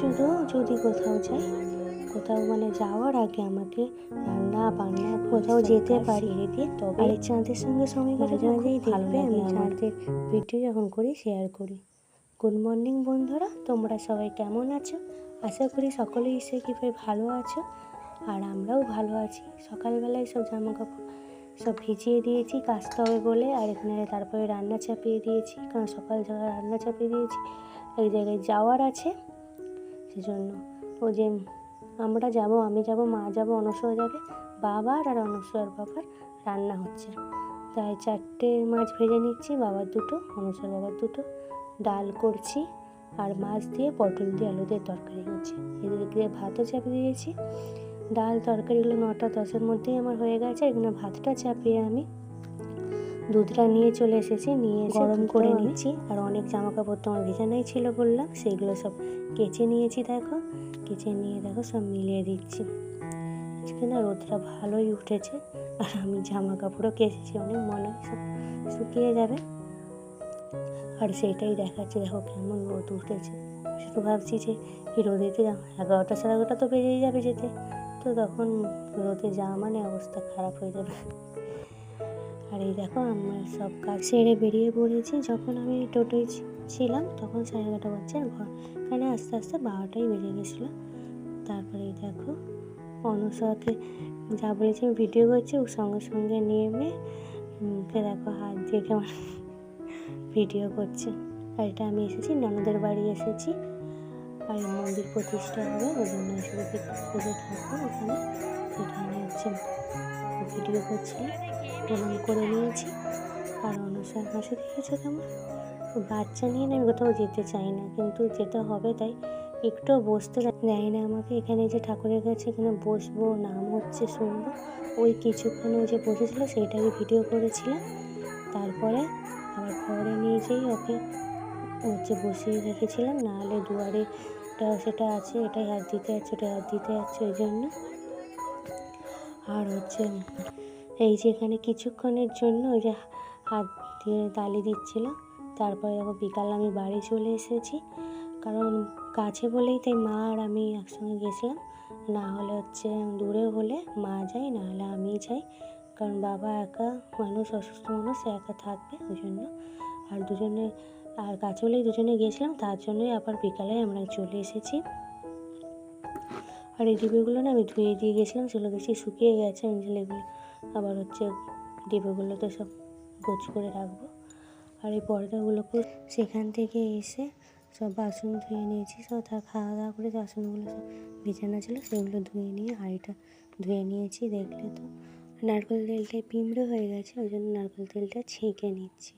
শুধু যদি কোথাও যাই। কোথাও মানে যাওয়ার আগে আমাকে রান্না বান্না কোথাও যেতে পারি। দিয়ে তবে চাঁদের সঙ্গে সময় মাঝে মাঝেই দেখবে আমি চাঁদের ভিডিও যখন করি শেয়ার করি। গুড মর্নিং বন্ধুরা। তোমরা সবাই কেমন আছো? আশা করি সকলেই এসে কীভাবে ভালো আছো? আর আমরাও ভালো আছি। সকালবেলায় সব জামা কাপড় সব ভিজিয়ে দিয়েছি কাচতে হবে বলে। আর এখানে তারপরে রান্না চাপিয়ে দিয়েছি কারণ সকাল সকাল রান্না চাপিয়ে দিয়েছি। এক জায়গায় যাওয়ার আছে। সেজন্য। ও যে আমরা যাব, আমি যাব, মা যাব অনসূয়া যাবে, বাবার আর অনসূয়ার বাবার রান্না হচ্ছে। তাই চারটে মাছ ভেজে নিচ্ছি, বাবার দুটো অনসূয়ার বাবার দুটো। ডাল করছি আর মাছ দিয়ে পটল দিয়ে আলু দিয়ে তরকারি হচ্ছে এদিকে ভাতও চাপিয়ে দিয়েছি। ডাল, তরকারিগুলো নটা, দশের মধ্যেই আমার হয়ে গেছে। এখানে ভাতটা চাপিয়ে আমি দুধটা নিয়ে চলে এসেছি নিয়ে এসে গরম করে নিচ্ছি। আর অনেক জামা কাপড় তো আমার বিছানায় ছিল বললাম সেইগুলো সব কেচে নিয়েছি দেখো। কেচে নিয়ে দেখো সব মিলিয়ে দিচ্ছি। আজকে না রোদটা ভালোই উঠেছে আর আমি জামা কাপড়ও কেচেছি অনেক মনে হয় সব শুকিয়ে যাবে। আর সেটাই দেখাচ্ছে দেখো কেমন রোদ উঠেছে। শুধু ভাবছি যে এই রোদেতে এগারোটা সাড়ে এগারোটা তো বেজেই যাবে যেতে। তো তখন রোদে যাওয়া মানে অবস্থা খারাপ হয়ে যাবে। এই দেখো আমরা সব কাজ সেরে বেরিয়ে পড়েছি। যখন আমি টোটোয় ছিলাম তখন সাড়ে এগারোটা বাজছে আর ঘর এখানে আস্তে আস্তে বারোটাই বেজে গেছিল। তারপরে এই দেখো অনুষাকে যা বলেছি আমি ভিডিও করছি ওর সঙ্গে সঙ্গে নেমে মুখে দেখো হাত দিয়ে কেমন ভিডিও করছে। আর এটা আমি এসেছি, ননদের বাড়ি এসেছি। আর মন্দির প্রতিষ্ঠা হবে, ওই জন্য এসে পুজো ওখানে। সেখানে হচ্ছে ভিডিও করছিল প্রণাম করে নিয়েছি। আর অনুষ্ঠান হাসি দেখেছ কেমন ও বাচ্চা নিয়ে আমি কোথাও যেতে চাই না, কিন্তু যেতে হবে তাই একটু বসতে দেয় না আমাকে। এখানে যে ঠাকুরের কাছে এখানে বসবো, নাম হচ্ছে শুনব, ওই কিছুক্ষণ ওই যে বসেছিল সেইটাকে ভিডিও করেছিলাম। তারপরে আবার পরে নিয়ে যেই ওকে হচ্ছে বসিয়ে রেখেছিলাম, নাহলে দুয়ারে সেটা আছে, এটাই হাত দিতে যাচ্ছে ওটাই হাত দিতে যাচ্ছে ওই জন্য। আর হচ্ছে এই যে এখানে কিছুক্ষণের জন্য ওই যে হাত দিয়ে তালি দিচ্ছিল। তারপরে দেখো বিকাল আমি বাড়ি চলে এসেছি। কারণ কাছে বলেই তাই মা আর আমি একসঙ্গে গেছিলাম। না হলে হচ্ছে দূরে হলে মা যায়, না হলে আমি যাই। কারণ বাবা একা মানুষ, অসুস্থ মানুষ একা থাকবে ওই জন্য। আর দুজনে, আর কাছে বলেই দুজনে গিয়েছিলাম তার জন্যই আবার বিকালে আমরা চলে এসেছি। আর এই ডিবেগুলো না আমি ধুয়ে দিয়ে গেছিলাম, সেগুলো বেশি শুকিয়ে গেছে, আমি এগুলো আবার হচ্ছে ডিবেগুলো সব গোছ করে রাখব। আর এই পর্দাগুলোকে সেখান থেকে এসে সব বাসন ধুয়ে নিয়েছি, সব তা খাওয়া দাওয়া করে বাসনগুলো সব বিছানা ছিল, সেগুলো ধুয়ে নিয়ে হাঁড়িটা ধুয়ে নিয়েছি দেখলে তো। নারকেল তেলটা পিমড়ে হয়ে গেছে, ওই জন্য নারকেল তেলটা ছেঁকে নিচ্ছি।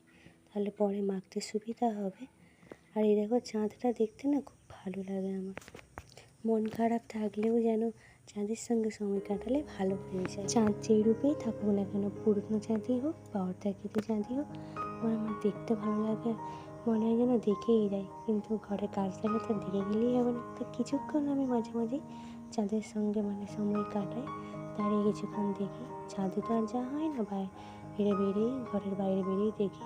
তাহলে পরে মাখতে সুবিধা হবে। আর এই দেখো চাঁদটা দেখতে না খুব ভালো লাগে আমার। মন খারাপ থাকলেও যেন চাঁদের সঙ্গে সময় কাটালে ভালো হয়ে যায়। চাঁদ যেই রূপেই থাকুক না কেন, পুরনো চাঁদই হোক বা অর্ধাকৃতি চাঁদই হোক, আমার আমার দেখতে ভালো লাগে। মনে হয় যেন দেখেই যাই কিন্তু ঘরে কাজ থাকে তো দেখে গেলেই হবে না। তো কিছুক্ষণ আমি মাঝে মাঝে চাঁদের সঙ্গে মানে সময় কাটাই দাঁড়িয়ে কিছুক্ষণ দেখি। চাঁদে তো আর যা হয় না বাইরে বেরিয়ে ঘরের বাইরে বেরিয়ে দেখি।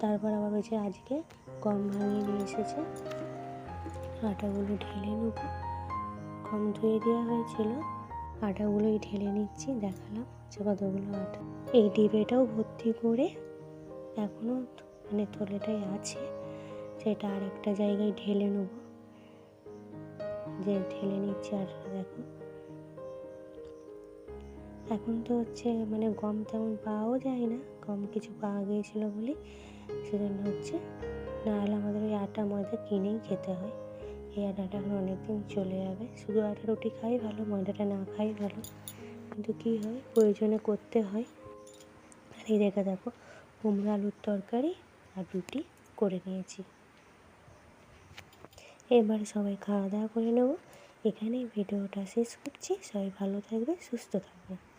তারপর আবার হচ্ছে আজকে গম ভাঙিয়ে নিয়ে এসেছে। আটাগুলো ঢেলে নেব। কম ধুয়ে দেওয়া হয়েছিল। আটাগুলোই ঢেলে নিচ্ছি, দেখালাম। যে কতগুলো আটা। এই ডিবেটাও ভর্তি করে এখনও মানে থলেটাই আছে। সেটা আর একটা জায়গায় ঢেলে নেব। যে ঢেলে নিচ্ছি আর দেখো। এখন তো হচ্ছে মানে গম তেমন পাওয়াও যায় না। গম কিছু পাওয়া গিয়েছিল বলে। সেজন্য হচ্ছে নাহলে আমাদের ওই আটা ময়দা কিনেই খেতে হয়। এই আটাটা এখন অনেক দিন চলে যাবে। শুধু আটা রুটি খাই ভালো, ময়দাটা না খাই ভালো। কিন্তু কী হয়, প্রয়োজনে করতে হয়। আর এই দেখে, দেখো, কুমড়ো আলুর তরকারি আর রুটি করে নিয়েছি। এবার সবাই খাওয়া দাওয়া করে নেব। এখানেই ভিডিওটা শেষ করছি। সবাই ভালো থাকবে, সুস্থ থাকবে।